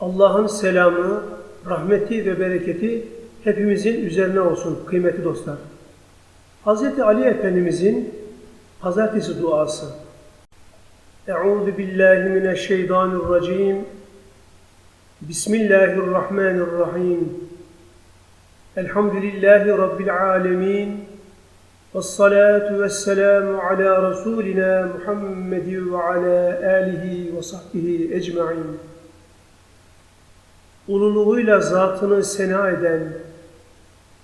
Allah'ın selamı, rahmeti ve bereketi hepimizin üzerine olsun kıymetli dostlar. Hz. Ali Efendimizin pazartesi duası. Euzu billahi mineşşeytanirracim. Bismillahirrahmanirrahim. Elhamdülillahi Rabbil alemin. Vessalatu vesselamu ala Resulina Muhammedi ve ala alihi ve sahbihi ecmain. Ululuğuyla zatını sena eden,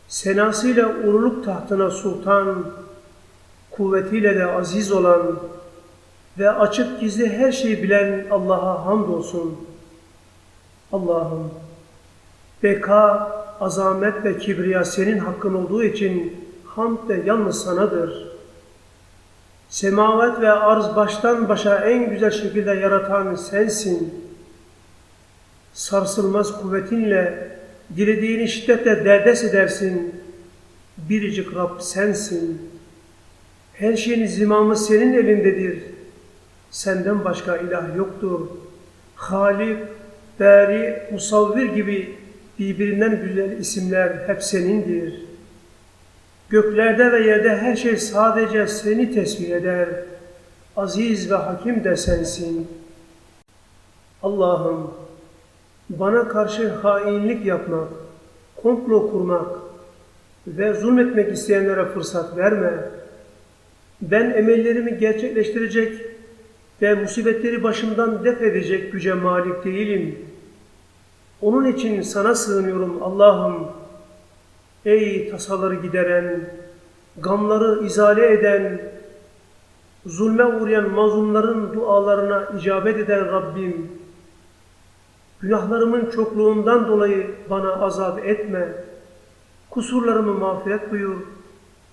senasıyla ululuk tahtına sultan, kuvvetiyle de aziz olan ve açık gizli her şeyi bilen Allah'a hamdolsun. Allah'ım, beka, azamet ve kibriya senin hakkın olduğu için hamd de yalnız sanadır. Semavat ve arz baştan başa en güzel şekilde yaratan sensin. Sarsılmaz kuvvetinle dilediğini şiddetle derdest edersin. Biricik Rab sensin. Her şeyin zimamı senin elindedir. Senden başka ilah yoktur. Halik, Bari, Musavvir gibi birbirinden güzel isimler hep senindir. Göklerde ve yerde her şey sadece seni tesbih eder. Aziz ve hakim de sensin. Allah'ım bana karşı hainlik yapmak, komplo kurmak ve zulmetmek isteyenlere fırsat verme. Ben emellerimi gerçekleştirecek ve musibetleri başımdan def edecek güce malik değilim. Onun için sana sığınıyorum Allah'ım. Ey tasaları gideren, gamları izale eden, zulme uğrayan mazlumların dualarına icabet eden Rabbim, günahlarımın çokluğundan dolayı bana azap etme, kusurlarımı mağfiret buyur,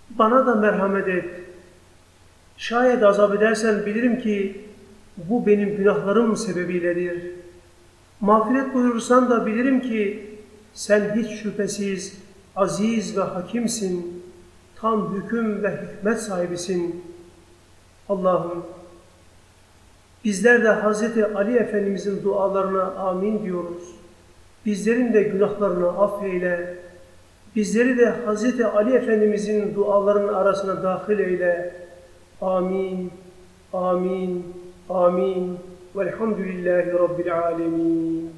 bana da merhamet et. Şayet azap edersen bilirim ki bu benim günahlarım sebebiyledir. Mağfiret buyurursan da bilirim ki sen hiç şüphesiz aziz ve hakimsin, tam hüküm ve hikmet sahibisin. Allah'ım bizler de Hz. Ali Efendimizin dualarına amin diyoruz. Bizlerin de günahlarını affeyle, bizleri de Hz. Ali Efendimizin dualarının arasına dahil eyle. Amin, amin, amin. Velhamdülillahi Rabbil alemin.